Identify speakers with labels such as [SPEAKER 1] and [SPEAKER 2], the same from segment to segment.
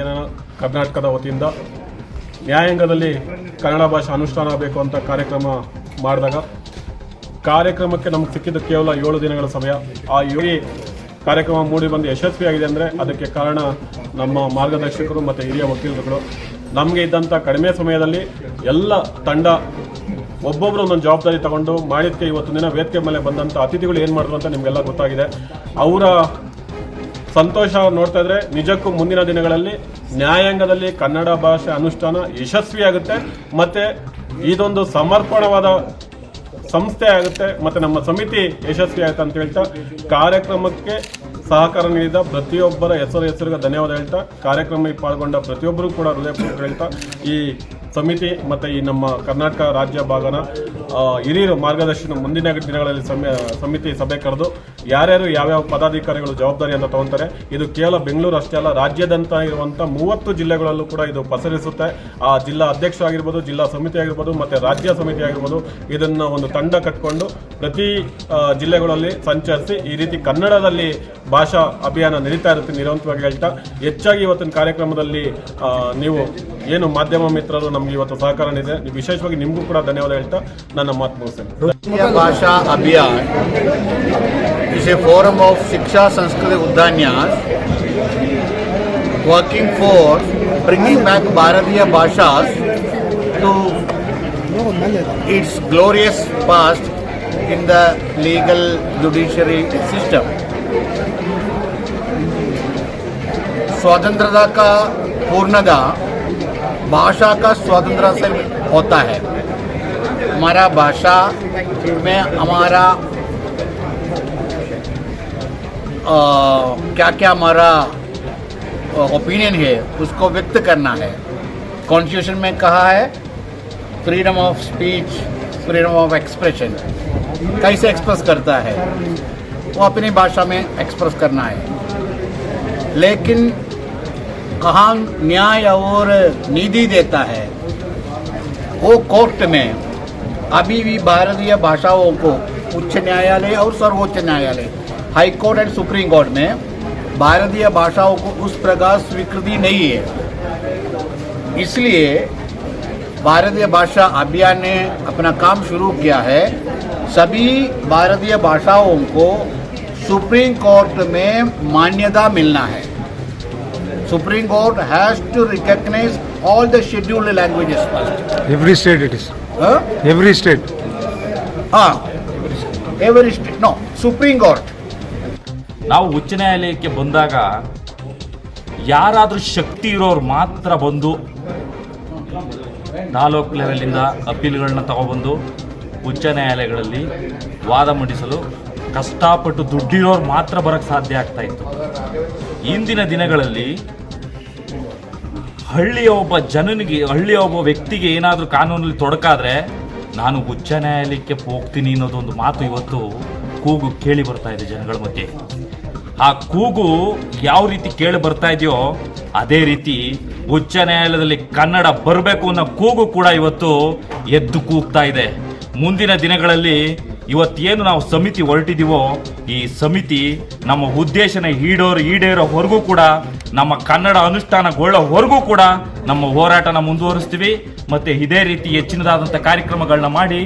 [SPEAKER 1] ಯುವಜನ ಕರ್ನಾಟಕದ ವತಿಯಿಂದ ನ್ಯಾಯಾಂಗದಲ್ಲಿ ಕನ್ನಡ ಭಾಷೆ ಅನುಷ್ಠಾನ ಆಗಬೇಕು ಅಂತ ಕಾರ್ಯಕ್ರಮ ಮಾಡಿದಾಗ ಕಾರ್ಯಕ್ರಮಕ್ಕೆ ನಮ್ಗೆ ಸಿಕ್ಕಿದ್ದು ಕೇವಲ ಏಳು ದಿನಗಳ ಸಮಯ. ಆ ಯೋಗಿ ಕಾರ್ಯಕ್ರಮ ಮೂಡಿ ಬಂದು ಯಶಸ್ವಿಯಾಗಿದೆ ಅಂದರೆ ಅದಕ್ಕೆ ಕಾರಣ ನಮ್ಮ ಮಾರ್ಗದರ್ಶಕರು ಮತ್ತು ಹಿರಿಯ ವಕೀಲರುಗಳು. ನಮಗೆ ಇದ್ದಂಥ ಕಡಿಮೆ ಸಮಯದಲ್ಲಿ ಎಲ್ಲ ತಂಡ ಒಬ್ಬೊಬ್ಬರು ಒಂದೊಂದು ಜವಾಬ್ದಾರಿ ತಗೊಂಡು ಮಾಡಿದ್ದಕ್ಕೆ ಇವತ್ತು ದಿನ ವೇದಿಕೆ ಮೇಲೆ ಬಂದಂಥ ಅತಿಥಿಗಳು ಏನು ಮಾಡಿದ್ರು ಅಂತ ನಿಮಗೆಲ್ಲ ಗೊತ್ತಾಗಿದೆ. ಅವರ ಸಂತೋಷ ನೋಡ್ತಾ ಇದ್ರೆ, ನಿಜಕ್ಕೂ ಮುಂದಿನ ದಿನಗಳಲ್ಲಿ ನ್ಯಾಯಾಂಗದಲ್ಲಿ ಕನ್ನಡ ಭಾಷೆ ಅನುಷ್ಠಾನ ಯಶಸ್ವಿಯಾಗುತ್ತೆ, ಮತ್ತೆ ಇದೊಂದು ಸಮರ್ಪಣವಾದ ಸಂಸ್ಥೆ ಆಗುತ್ತೆ, ಮತ್ತೆ ನಮ್ಮ ಸಮಿತಿ ಯಶಸ್ವಿ ಆಗುತ್ತೆ ಅಂತ ಹೇಳ್ತಾ, ಕಾರ್ಯಕ್ರಮಕ್ಕೆ ಸಹಕಾರ ನೀಡಿದ ಪ್ರತಿಯೊಬ್ಬರ ಹೆಸರು ಹೆಸರಿಗೆ ಧನ್ಯವಾದ ಹೇಳ್ತಾ ಕಾರ್ಯಕ್ರಮಕ್ಕೆ ಪಾಲ್ಗೊಂಡ ಪ್ರತಿಯೊಬ್ಬರು ಕೂಡ ಹೃದಯಪೂರ್ವಕ ಹೇಳ್ತಾ, ಈ ಸಮಿತಿ ಮತ್ತು ಈ ನಮ್ಮ ಕರ್ನಾಟಕ ರಾಜ್ಯ ಭಾಗನ ಹಿರಿಯರು ಮಾರ್ಗದರ್ಶನ ಮುಂದಿನ ದಿನಗಳಲ್ಲಿ ಸಮಿತಿ ಸಭೆ ಕರೆದು ಯಾರ್ಯಾರು ಯಾವ್ಯಾವ ಪದಾಧಿಕಾರಿಗಳು ಜವಾಬ್ದಾರಿಯನ್ನು ತಗೊಂತಾರೆ, ಇದು ಕೇವಲ ಬೆಂಗಳೂರು ಅಷ್ಟೇ ಅಲ್ಲ ರಾಜ್ಯದಂತ ಇರುವಂಥ ಮೂವತ್ತು ಜಿಲ್ಲೆಗಳಲ್ಲೂ ಕೂಡ ಇದು ಪಸರಿಸುತ್ತೆ. ಆ ಜಿಲ್ಲಾ ಅಧ್ಯಕ್ಷ ಆಗಿರ್ಬೋದು, ಜಿಲ್ಲಾ ಸಮಿತಿ ಆಗಿರ್ಬೋದು, ಮತ್ತು ರಾಜ್ಯ ಸಮಿತಿ ಆಗಿರ್ಬೋದು, ಇದನ್ನು ಒಂದು ತಂಡ ಕಟ್ಕೊಂಡು ಪ್ರತಿ ಜಿಲ್ಲೆಗಳಲ್ಲಿ ಸಂಚರಿಸಿ ಈ ರೀತಿ ಕನ್ನಡದಲ್ಲಿ ಭಾಷಾ ಅಭಿಯಾನ ನಡೀತಾ ಇರುತ್ತೆ ನಿರಂತರವಾಗಿ ಹೇಳ್ತಾ, ಹೆಚ್ಚಾಗಿ ಇವತ್ತಿನ ಕಾರ್ಯಕ್ರಮದಲ್ಲಿ ನೀವು ಏನು ಮಾಧ್ಯಮ ಮಿತ್ರರು ನಮಗೆ ಇವತ್ತು ಸಹಕಾರ ನೀಡಿದೆ ವಿಶೇಷವಾಗಿ ನಿಮಗೂ ಕೂಡ ಧನ್ಯವಾದ ಹೇಳ್ತಾ ನನ್ನ ಮಾತು ಮುಗಿಸ್ತೇನೆ
[SPEAKER 2] राष्ट्रीय भाषा अभियान is a forum of Shiksha Sanskrit Udanyas working for bringing back Bharatiya Bhashas to its glorious past in the legal judiciary system. स्वतंत्रता का पूर्णता भाषा का स्वतंत्रता से होता है हमारा भाषा में हमारा आ, क्या क्या हमारा ओपिनियन है उसको व्यक्त करना है। कॉन्स्टिट्यूशन में कहा है freedom of speech freedom of expression कैसे एक्सप्रेस करता है? वो अपनी भाषा में एक्सप्रेस करना है। लेकिन कहाँ न्याय और नीति देता है वो कोर्ट में अभी भी भारतीय भाषाओं को उच्च न्यायालय और सर्वोच्च न्यायालय high court and supreme court में भारतीय भाषाओं को उस प्रकार स्वीकृति नहीं है। इसलिए भारतीय भाषा अभियान ने अपना काम शुरू किया है। सभी भारतीय भाषाओं को सुप्रीम कोर्ट में मान्यता मिलना है। Supreme court has to recognise all the scheduled languages first.
[SPEAKER 3] Every state it is.
[SPEAKER 2] Huh?
[SPEAKER 3] Every state.
[SPEAKER 2] Ah, every state. No, Supreme Court.
[SPEAKER 4] ನಾವು ಉಚ್ಚ ನ್ಯಾಯಾಲಯಕ್ಕೆ ಬಂದಾಗ ಯಾರಾದರೂ ಶಕ್ತಿ ಇರೋರು ಮಾತ್ರ ಬಂದು ತಾಲೂಕು ಲೆವೆಲಿಂದ ಅಪೀಲ್ಗಳನ್ನ ತಗೊಬಂದು ಉಚ್ಚ ನ್ಯಾಯಾಲಯಗಳಲ್ಲಿ ವಾದ ಮಂಡಿಸಲು ಕಷ್ಟಪಟ್ಟು ದುಡ್ಡಿರೋರು ಮಾತ್ರ ಬರೋಕ್ಕೆ ಸಾಧ್ಯ ಆಗ್ತಾ ಇತ್ತು ಇಂದಿನ ದಿನಗಳಲ್ಲಿ ಹಳ್ಳಿಯ ಒಬ್ಬ ಜನನಿಗೆ, ಹಳ್ಳಿಯ ಒಬ್ಬ ವ್ಯಕ್ತಿಗೆ ಏನಾದರೂ ಕಾನೂನಲ್ಲಿ ತೊಡಕಾದ್ರೆ ನಾನು ಉಚ್ಚ ನ್ಯಾಯಾಲಯಕ್ಕೆ ಹೋಗ್ತೀನಿ ಅನ್ನೋದೊಂದು ಮಾತು ಇವತ್ತು ಕೂಗು ಕೇಳಿ ಬರ್ತಾ ಇದೆ ಜನಗಳ ಮಧ್ಯೆ. ಆ ಕೂಗು ಯಾವ ರೀತಿ ಕೇಳಿ ಬರ್ತಾ ಇದೆಯೋ ಅದೇ ರೀತಿ ಉಚ್ಚ ನ್ಯಾಯಾಲಯದಲ್ಲಿ ಕನ್ನಡ ಬರಬೇಕು ಅನ್ನೋ ಕೂಗು ಕೂಡ ಇವತ್ತು ಎದ್ದು ಕೂಗ್ತಾ ಇದೆ. ಮುಂದಿನ ದಿನಗಳಲ್ಲಿ ಇವತ್ತೇನು ನಾವು ಸಮಿತಿ ಹೊರಟಿದ್ದೀವೋ ಈ ಸಮಿತಿ ನಮ್ಮ ಉದ್ದೇಶನ ಈಡೋರು ಈಡೇರೋವರೆಗೂ ಕೂಡ, ನಮ್ಮ ಕನ್ನಡ ಅನುಷ್ಠಾನಗೊಳ್ಳೋವರೆಗೂ ಕೂಡ ನಮ್ಮ ಹೋರಾಟನ ಮುಂದುವರಿಸ್ತೀವಿ. ಮತ್ತು ಇದೇ ರೀತಿ ಹೆಚ್ಚಿನದಾದಂಥ ಕಾರ್ಯಕ್ರಮಗಳನ್ನ ಮಾಡಿ,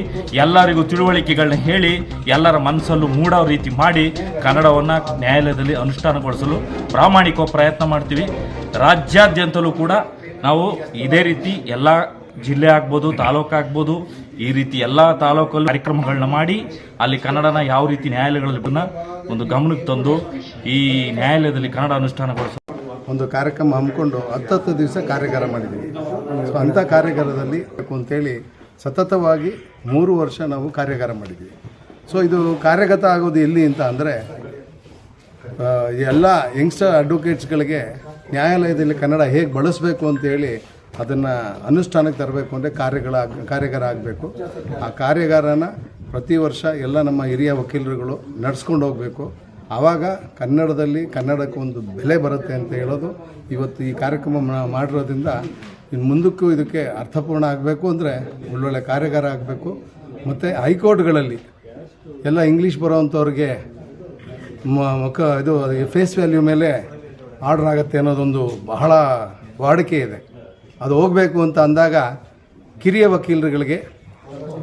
[SPEAKER 4] ಎಲ್ಲರಿಗೂ ತಿಳುವಳಿಕೆಗಳನ್ನ ಹೇಳಿ, ಎಲ್ಲರ ಮನಸ್ಸಲ್ಲೂ ಮೂಡೋ ರೀತಿ ಮಾಡಿ ಕನ್ನಡವನ್ನು ನ್ಯಾಯಾಲಯದಲ್ಲಿ ಅನುಷ್ಠಾನಗೊಳಿಸಲು ಪ್ರಾಮಾಣಿಕ ಪ್ರಯತ್ನ ಮಾಡ್ತೀವಿ. ರಾಜ್ಯಾದ್ಯಂತಲೂ ಕೂಡ ನಾವು ಇದೇ ರೀತಿ ಎಲ್ಲ ಜಿಲ್ಲೆ ಆಗ್ಬೋದು ತಾಲೂಕು ಆಗ್ಬೋದು ಈ ರೀತಿ ಎಲ್ಲ ತಾಲೂಕಲ್ಲಿ ಕಾರ್ಯಕ್ರಮಗಳನ್ನ ಮಾಡಿ, ಅಲ್ಲಿ ಕನ್ನಡನ ಯಾವ ರೀತಿ ನ್ಯಾಯಾಲಯಗಳಲ್ಲಿ ಒಂದು ಗಮನಕ್ಕೆ ತಂದು ಈ ನ್ಯಾಯಾಲಯದಲ್ಲಿ ಕನ್ನಡ ಅನುಷ್ಠಾನಗೊಳಿಸ
[SPEAKER 5] ಒಂದು ಕಾರ್ಯಕ್ರಮ ಹಮ್ಮಿಕೊಂಡು ಹತ್ತತ್ತು ದಿವಸ ಕಾರ್ಯಾಗಾರ ಮಾಡಿದ್ದೀವಿ. ಸೊ ಅಂಥ ಕಾರ್ಯಾಗಾರದಲ್ಲಿ ಅಂತೇಳಿ ಸತತವಾಗಿ ಮೂರು ವರ್ಷ ನಾವು ಕಾರ್ಯಾಗಾರ ಮಾಡಿದ್ದೀವಿ. ಸೊ ಇದು ಕಾರ್ಯಗತ ಆಗೋದು ಎಲ್ಲಿ ಅಂತ ಅಂದರೆ ಎಲ್ಲ ಯಂಗ್ಸ್ಟರ್ ಅಡ್ವೊಕೇಟ್ಸ್ಗಳಿಗೆ ನ್ಯಾಯಾಲಯದಲ್ಲಿ ಕನ್ನಡ ಹೇಗೆ ಬಳಸಬೇಕು ಅಂತೇಳಿ ಅದನ್ನು ಅನುಷ್ಠಾನಕ್ಕೆ ತರಬೇಕು ಅಂದರೆ ಕಾರ್ಯಗಳ ಕಾರ್ಯಗಾರ ಆಗಬೇಕು ಆ ಕಾರ್ಯಾಗಾರನ ಪ್ರತಿ ವರ್ಷ ಎಲ್ಲ ನಮ್ಮ ಹಿರಿಯ ವಕೀಲರುಗಳು ನಡೆಸ್ಕೊಂಡು ಹೋಗಬೇಕು. ಆವಾಗ ಕನ್ನಡದಲ್ಲಿ ಕನ್ನಡಕ್ಕೆ ಒಂದು ಬೆಲೆ ಬರುತ್ತೆ ಅಂತ ಹೇಳೋದು ಇವತ್ತು ಈ ಕಾರ್ಯಕ್ರಮ ಮಾಡಿರೋದ್ರಿಂದ ಇನ್ನು ಮುಂದಕ್ಕೂ ಇದಕ್ಕೆ ಅರ್ಥಪೂರ್ಣ ಆಗಬೇಕು ಅಂದರೆ ಒಳ್ಳೊಳ್ಳೆ ಕಾರ್ಯಾಗಾರ ಆಗಬೇಕು. ಮತ್ತು ಹೈಕೋರ್ಟ್ಗಳಲ್ಲಿ ಎಲ್ಲ ಇಂಗ್ಲೀಷ್ ಬರೋವಂಥವ್ರಿಗೆ ಮುಖ ಇದು ಫೇಸ್ ವ್ಯಾಲ್ಯೂ ಮೇಲೆ ಆರ್ಡ್ರ್ ಆಗುತ್ತೆ ಅನ್ನೋದೊಂದು ಬಹಳ ವಾಡಿಕೆ ಇದೆ. ಅದು ಹೋಗಬೇಕು ಅಂತ ಅಂದಾಗ ಕಿರಿಯ ವಕೀಲರುಗಳಿಗೆ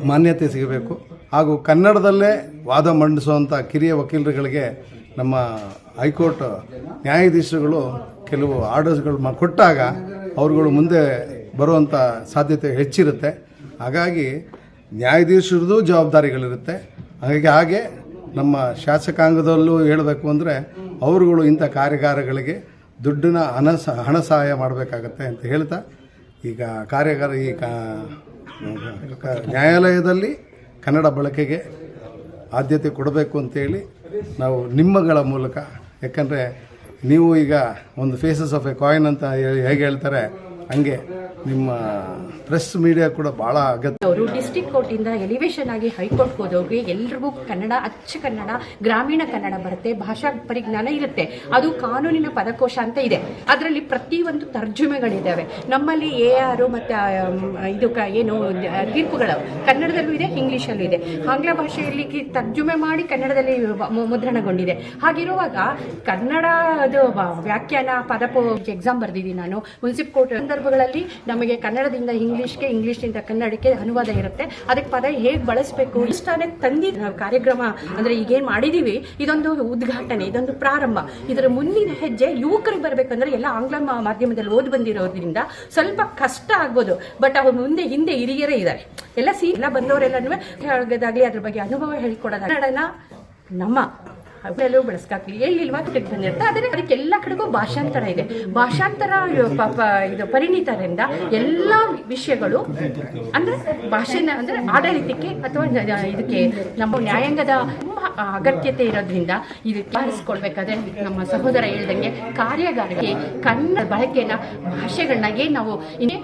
[SPEAKER 5] ಮಾನ್ಯತೆ ಸಿಗಬೇಕು. ಹಾಗೂ ಕನ್ನಡದಲ್ಲೇ ವಾದ ಮಂಡಿಸುವಂಥ ಕಿರಿಯ ವಕೀಲರುಗಳಿಗೆ ನಮ್ಮ ಹೈಕೋರ್ಟ್ ನ್ಯಾಯಾಧೀಶರುಗಳು ಕೆಲವು ಆರ್ಡರ್ಸ್ಗಳು ಕೊಟ್ಟಾಗ ಅವರುಗಳು ಮುಂದೆ ಬರುವಂಥ ಸಾಧ್ಯತೆ ಹೆಚ್ಚಿರುತ್ತೆ. ಹಾಗಾಗಿ ನ್ಯಾಯಾಧೀಶರದು ಜವಾಬ್ದಾರಿಗಳಿರುತ್ತೆ. ಹಾಗಾಗಿ ಹಾಗೆ ನಮ್ಮ ಶಾಸಕಾಂಗದಲ್ಲೂ ಹೇಳಬೇಕು ಅಂದರೆ ಅವರುಗಳು ಇಂಥ ಕಾರ್ಯಾಗಾರಗಳಿಗೆ ದುಡ್ಡಿನ ಹಣ ಹಣ ಸಹಾಯ ಮಾಡಬೇಕಾಗತ್ತೆ ಅಂತ ಹೇಳ್ತಾ ಈಗ ಕಾರ್ಯಾಗಾರ ಈ ನ್ಯಾಯಾಲಯದಲ್ಲಿ ಕನ್ನಡ ಬಳಕೆಗೆ ಆದ್ಯತೆ ಕೊಡಬೇಕು ಅಂತೇಳಿ ನಾವು ನಿಮ್ಮಗಳ ಮೂಲಕ, ಯಾಕಂದರೆ ನೀವು ಈಗ ಒಂದು ಫೇಸಸ್ ಆಫ್ ಎ ಕಾಯಿನ್ ಅಂತ ಹೇಗೆ ಹೇಳ್ತಾರೆ, ಹಂಗೆ ನಿಮ್ಮ ಪ್ರೆಸ್ ಮೀಡಿಯಾ ಕೂಡ ಬಹಳ ಅಗತ್ಯ
[SPEAKER 3] ಅವರು ಡಿಸ್ಟಿಕ್ ಕೋರ್ಟಿಂದ ಎಲಿವೇಶನ್ ಆಗಿ ಹೈಕೋರ್ಟ್ ಹೋದವ್ರಿಗೆ ಎಲ್ರಿಗೂ ಕನ್ನಡ, ಅಚ್ಚ ಕನ್ನಡ, ಗ್ರಾಮೀಣ ಕನ್ನಡ ಬರುತ್ತೆ, ಭಾಷಾ ಪರಿಜ್ಞಾನ ಇರುತ್ತೆ. ಅದು ಕಾನೂನಿನ ಪದಕೋಶ ಅಂತ ಇದೆ. ಅದರಲ್ಲಿ ಪ್ರತಿಯೊಂದು ತರ್ಜುಮೆಗಳಿದ್ದಾವೆ. ನಮ್ಮಲ್ಲಿ ಎ ಆರ್ ಮತ್ತೆ ಇದು ಏನು, ತೀರ್ಪುಗಳು ಕನ್ನಡದಲ್ಲೂ ಇದೆ, ಇಂಗ್ಲಿಷಲ್ಲೂ ಇದೆ. ಆಂಗ್ಲ ಭಾಷೆಯಲ್ಲಿ ತರ್ಜುಮೆ ಮಾಡಿ ಕನ್ನಡದಲ್ಲಿ ಮುದ್ರಣಗೊಂಡಿದೆ. ಹಾಗಿರುವಾಗ ಕನ್ನಡ ಅದು ವ್ಯಾಖ್ಯಾನ ಪದಪೋ ಎಕ್ಸಾಮ್ ಬರೆದಿದ್ದೀನಿ ನಾನು. ಮುನ್ಸಿಪ್ ಕೋರ್ಟ್ ಸಂದರ್ಭಗಳಲ್ಲಿ ನಮಗೆ ಕನ್ನಡದಿಂದ ಇಂಗ್ಲಿಷ್ಗೆ ಇಂಗ್ಲಿಷ್ನಿಂದ ಕನ್ನಡಕ್ಕೆ ಅನುವಾದ ಇರುತ್ತೆ. ಅದಕ್ಕೆ ಪದ ಹೇಗೆ ಬಳಸಬೇಕು? ಇಷ್ಟಾನೆ ತಂದಿ ನಾವು ಕಾರ್ಯಕ್ರಮ ಅಂದರೆ ಈಗೇನು ಮಾಡಿದ್ದೀವಿ ಇದೊಂದು ಉದ್ಘಾಟನೆ, ಇದೊಂದು ಪ್ರಾರಂಭ. ಇದರ ಮುಂದಿನ ಹೆಜ್ಜೆ ಯುವಕರಿಗೆ ಬರಬೇಕಂದ್ರೆ ಎಲ್ಲ ಆಂಗ್ಲ ಮಾಧ್ಯಮದಲ್ಲಿ ಓದಿ ಬಂದಿರೋದ್ರಿಂದ ಸ್ವಲ್ಪ ಕಷ್ಟ ಆಗ್ಬೋದು. ಬಟ್ ಅವ್ರ ಮುಂದೆ, ಹಿಂದೆ ಹಿರಿಯರೇ ಇದ್ದಾರೆ. ಎಲ್ಲ ಸಿ ಎಲ್ಲ ಬಂದವರೆಲ್ಲನೂ ಹೇಳೋದಾಗಲಿ ಅದ್ರ ಬಗ್ಗೆ ಅನುಭವ ಹೇಳ್ಕೊಡೋದು ಕನ್ನಡನ ನಮ್ಮ ಅವೆಲ್ಲೂ ಬೆಳೆಸ್ಕಾಕ್ಲಿ. ಎಲ್ಲಿಲ್ವಾ ಕೆಟ್ಟ ಬಂದಿರುತ್ತೆ. ಆದರೆ ಅದಕ್ಕೆ ಎಲ್ಲ ಕಡೆಗೂ ಭಾಷಾಂತರ ಇದೆ. ಭಾಷಾಂತರ ಪಾಪ, ಇದು ಪರಿಣಿತರಿಂದ ಎಲ್ಲ ವಿಷಯಗಳು ಅಂದ್ರೆ ಭಾಷೆನ ಅಂದ್ರೆ ಆಡಳಿತಕ್ಕೆ ಅಥವಾ ಇದಕ್ಕೆ ನಮ್ಮ ನ್ಯಾಯಾಂಗದ ಅಗತ್ಯತೆ ಇರೋದ್ರಿಂದ ಇದಕ್ಕೆ ಆರಿಸ್ಕೊಳ್ಬೇಕಾದ್ರೆ ನಮ್ಮ ಸಹೋದರ ಹೇಳ್ದಂಗೆ ಕಾರ್ಯಾಗಾರಕ್ಕೆ ಕನ್ನಡ ಬಳಕೆನ ಭಾಷೆಗಳನ್ನ ಏನ್ ನಾವು ಇನ್ನೇ